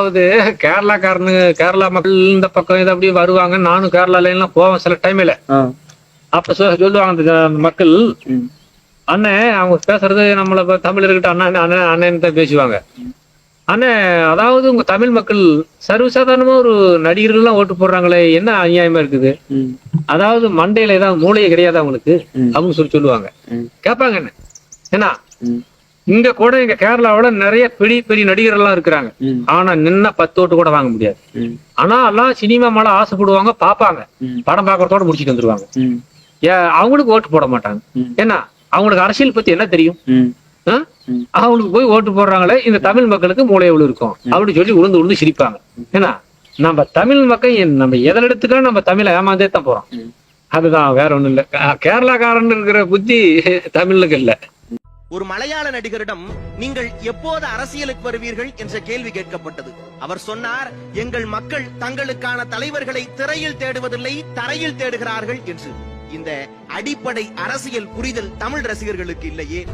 அதாவது கேரளாக்காரனு கேரளா மக்கள் இந்த பக்கம் இது அப்படி வருவாங்க நானும் கேரளால எல்லாம் போவேன் சில டைம்ல அப்ப சொல்லுவாங்க அந்த மக்கள் ம். அண்ணன் அவங்க பேசுறது நம்மள தமிழர்கிட்ட அண்ணன் அண்ணன் அண்ணன் தான் பேசுவாங்க அண்ணன் அதாவது உங்க தமிழ் மக்கள் சர்வசாதாரணமா ஒரு நடிகர்கள்லாம் ஓட்டு போடுறாங்களே என்ன அநியாயமா இருக்குது. அதாவது மண்டையில ஏதாவது மூளையே கிடையாது அவங்களுக்கு. அப்படின்னு சொல்லி சொல்லுவாங்க. கேட்பாங்க என்ன ம். இங்க கூட இங்க கேரளாவோட நிறைய பெரிய பெரிய நடிகர்கள்லாம் இருக்கிறாங்க. ம். ஆனா நின்ன பத்து ஓட்டு கூட வாங்க முடியாது. ஆனா எல்லாம் சினிமா மேல ஆசைப்படுவாங்க பாப்பாங்க. படம் பாக்குறதோட முடிச்சிட்டு வந்துருவாங்க. அவங்களுக்கு ஓட்டு போட மாட்டாங்க. ஏன்னா அவங்களுக்கு அரசியல் பத்தி என்ன தெரியும். அவங்களுக்கு போய் ஓட்டு போடுறாங்களே இந்த தமிழ் மக்களுக்கு மூளை எவ்வளவு இருக்கும்? அப்படி சொல்லி உளுந்து உளுந்து சிரிப்பாங்க. ஏன்னா நம்ம தமிழ் மக்கள் நம்ம எதில் எடுத்துக்கலாம் நம்ம தமிழை ஏமாந்தே தான் போறோம். அதுதான் வேற ஒண்ணும் இல்ல. கேரளாக்காரன் இருக்கிற புத்தி தமிழுக்கு இல்ல. ஒரு மலையாள நடிகரிடம் நீங்கள் எப்போது அரசியலுக்கு வருவீர்கள் என்ற கேள்வி கேட்கப்பட்டது. அவர் சொன்னார் எங்கள் மக்கள் தங்களுக்கான தலைவர்களை திரையில் தேடுவதில்லை தரையில் தேடுகிறார்கள் என்று. இந்த அடிப்படை அரசியல் புரிதல் தமிழ் ரசிகர்களுக்கு இல்லையே.